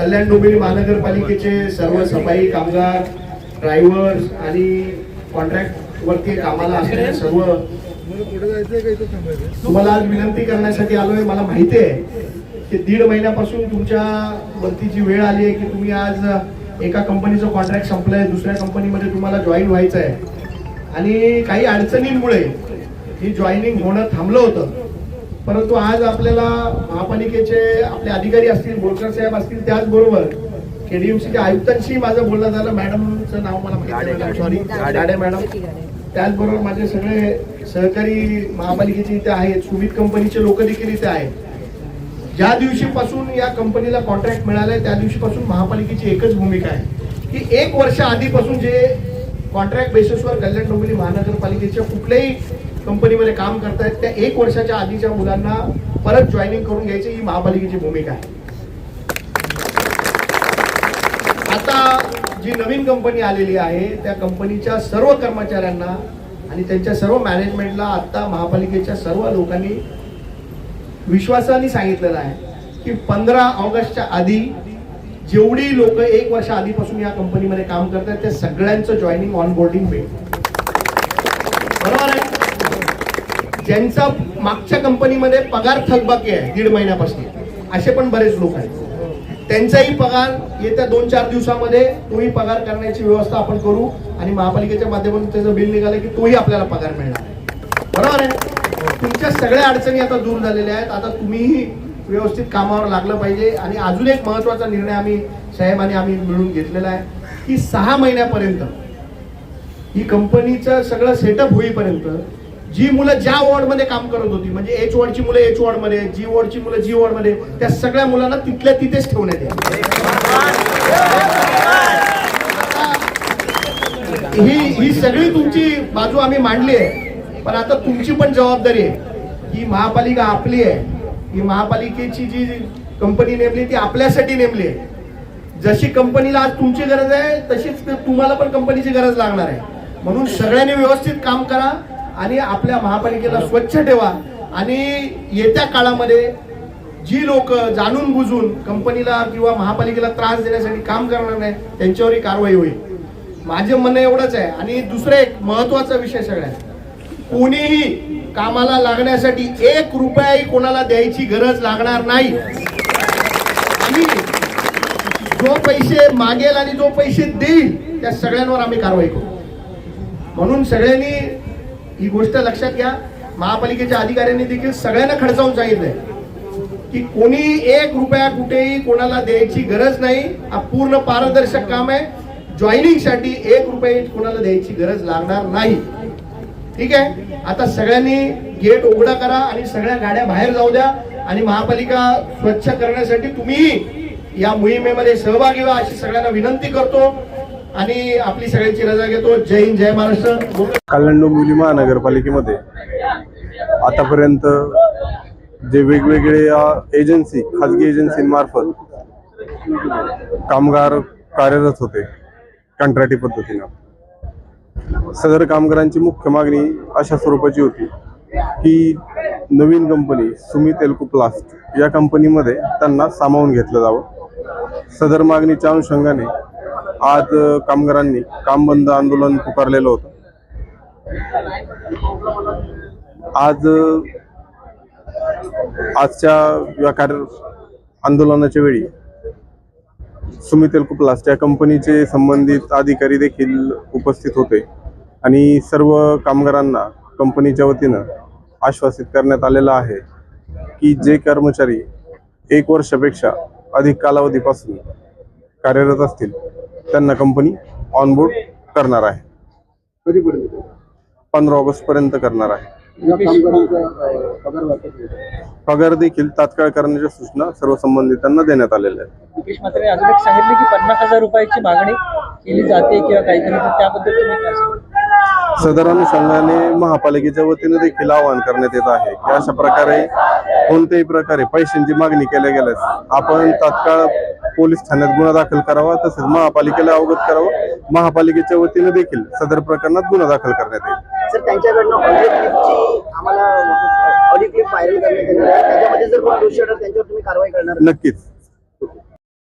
कल्याण डोंबिवली महानगरपालिकेचे सर्व सफाई कामगार ड्रायव्हर्स आणि कॉन्ट्रॅक्ट वरती कामाला असणारे सर्व तुम्हाला आज विनंती करण्यासाठी आलोय. मला माहिती आहे की दीड महिन्यापासून तुमच्या वरती जी वेळ आली आहे की तुम्ही आज एका कंपनीचं कॉन्ट्रॅक्ट संपलंय दुसऱ्या कंपनीमध्ये तुम्हाला जॉईन व्हायचं आहे आणि काही अडचणींमुळे ही जॉईनिंग होणं थांबलं होतं. परंतु आज आपल्याला महापालिकेचे आपले अधिकारी असतील बोरकर साहेब असतील त्याचबरोबर केडीएमसीच्या आयुक्तांशी माझं बोलणं झालं. मॅडमचं नाव मला सॉरी गाडे. मॅडम. त्याचबरोबर माझे सगळे सहकारी महापालिकेचे इथे आहेत. सुमित कंपनीचे लोक देखील इथे आहेत. ज्या दिवशीपासून या कंपनीला कॉन्ट्रॅक्ट मिळालंय त्या दिवशीपासून महापालिकेची एकच भूमिका आहे. की एक वर्ष आधीपासून जे कॉन्ट्रॅक्ट बेसिसवर कल्याण डोंबिवली महानगरपालिकेच्या कुठल्याही कंपनीमध्ये काम करतायत त्या एक वर्षाच्या आधीच्या मुलांना परत जॉईनिंग करून घ्यायची ही महापालिकेची भूमिका आहे. आता जी नवीन कंपनी आलेली आहे त्या कंपनीच्या सर्व कर्मचाऱ्यांना आणि त्यांच्या सर्व मॅनेजमेंटला आता महापालिकेच्या सर्व लोकांनी विश्वासाने सांगितलेलं आहे की पंधरा ऑगस्टच्या आधी जेवढी लोक एक वर्ष आधीपासून या कंपनीमध्ये काम करतात त्या सगळ्यांचं जॉईनिंग ऑन बोर्डिंग होईल बरोबर आहे ज्यांचा मागच्या कंपनीमध्ये पगार थकबाकी आहे दीड महिन्यापासून. असे पण बरेच लोक आहेत. त्यांचाही पगार येत्या दोन चार दिवसामध्ये तोही पगार करण्याची व्यवस्था आपण करू आणि महापालिकेच्या माध्यमातून त्याचं बिल निघालं की तोही आपल्याला पगार मिळणार आहे. बरोबर आहे तुमच्या सगळ्या अडचणी आता दूर झालेल्या आहेत. आता तुम्हीही व्यवस्थित कामावर लागलं पाहिजे आणि अजून एक महत्त्वाचा निर्णय आम्ही साहेबांनी आम्ही मिळून घेतलेला आहे की सहा महिन्यापर्यंत ही कंपनीचं सगळं सेटअप होईपर्यंत जी मुलं ज्या वॉर्डमध्ये काम करत होती म्हणजे एच वॉर्डची मुलं एच वॉर्डमध्ये जी वॉर्डची मुलं जी वॉर्डमध्ये त्या सगळ्या मुलांना तिथल्या तिथेच ठेवण्यात येईल ही ही सगळी तुमची बाजू आम्ही मांडली आहे. पण आता तुमची पण जबाबदारी आहे. ही महापालिका आपली आहे. ही महापालिकेची जी कंपनी नेमली ती आपल्यासाठी नेमली आहे. जशी कंपनीला आज तुमची गरज आहे तशीच तुम्हाला पण कंपनीची गरज लागणार आहे. म्हणून सगळ्यांनी व्यवस्थित काम करा. आणि आपल्या महापालिकेला स्वच्छ ठेवा. आणि येत्या काळामध्ये जी लोक जाणून बुजून कंपनीला किंवा महापालिकेला त्रास देण्यासाठी काम करणार नाही त्यांच्यावरही कारवाई होईल. माझं म्हणणं एवढंच आहे. आणि दुसरं एक महत्त्वाचा विषय सगळ्यात. कोणीही कामाला लागण्यासाठी एक रुपयाही कोणाला द्यायची गरज लागणार नाही. आणि जो पैसे मागेल आणि जो पैसे देईल त्या सगळ्यांवर आम्ही कारवाई करू. म्हणून सगळ्यांनी ही गोष्ट लक्षात घ्या. महापालिकेच्या अधिकाऱ्यांनी देखील सगळ्यांना खडसावून सांगितलंय की कोणी एक रुपया कुठेही कोणाला द्यायची गरज नाही. हा पूर्ण पारदर्शक काम आहे. जॉईनिंगसाठी एक रुपये कोणाला द्यायची गरज लागणार नाही. ठीक आहे? आता सगळ्यांनी गेट उघडा करा आणि सगळ्या गाड्या बाहेर जाऊ द्या आणि महापालिका स्वच्छ करण्यासाठी तुम्ही या मोहिमेमध्ये सहभागी व्हा अशी सगळ्यांना विनंती करतो. आणि आपली सगळ्यांची रजा घेतो. जय हिंद जय महाराष्ट्र. कल्याण डोंबिवली महानगरपालिकेमध्ये आतापर्यंत जे वेगवेगळ्या एजन्सी खाजगी एजन्सींमार्फत कामगार कार्यरत होते कंत्राटी पद्धतीनं. सदर कामगारांची मुख्य मागणी अशा स्वरूपाची होती की नवीन कंपनी सुमित एल्को प्लास्ट या कंपनीमध्ये त्यांना सामावून घेतलं जावं. सदर मागणीच्या अनुषंगाने आज कामगारांनी काम बंद आंदोलन पुकारलेलं होतं. आज आजच्या या कार्य आंदोलनाच्या वेळी सुमित एल्को त्या कंपनीचे संबंधित अधिकारी देखील उपस्थित होते आणि सर्व कामगारांना कंपनीच्या वतीनं आश्वासित करण्यात आलेलं आहे की जे कर्मचारी एक वर्षापेक्षा अधिक कालावधीपासून कार्यरत असतील त्यांना कंपनी ऑनबोर्ड करणार आहे. कधीपर्यंत? पंधरा ऑगस्ट पर्यंत करणार आहे. पगार देखील तात्काळ करण्याच्या सूचना सर्व संबंधितांना देण्यात आलेल्या आहेत. नितीश म्हात्रे अजून एक सांगितले की पन्नास हजार रुपयाची मागणी केली जाते किंवा काहीतरी तर त्याबद्दल तुम्ही काय सांगाल? सदर अनुषंगाने महापालिकेच्या वतीने देखील आवाहन करण्यात येत आहे की अशा प्रकारे कोणत्याही प्रकारे पैशांची मागणी केल्या गेल्यास आपण तात्काळ पोलीस ठाण्यात गुन्हा दाखल करावा तसेच महापालिकेला अवगत करावं. महापालिकेच्या वतीने देखील सदर प्रकरणात गुन्हा दाखल करण्यात येईल. सर त्यांच्याकडनं ऑडिओ क्लिपची आम्हाला ऑडिओ क्लिप व्हायरल करण्यात येणार आहे. त्याच्यामध्ये जर कोण दोषी आढळलं त्यांच्यावर तुम्ही कारवाई करणार नक्कीच.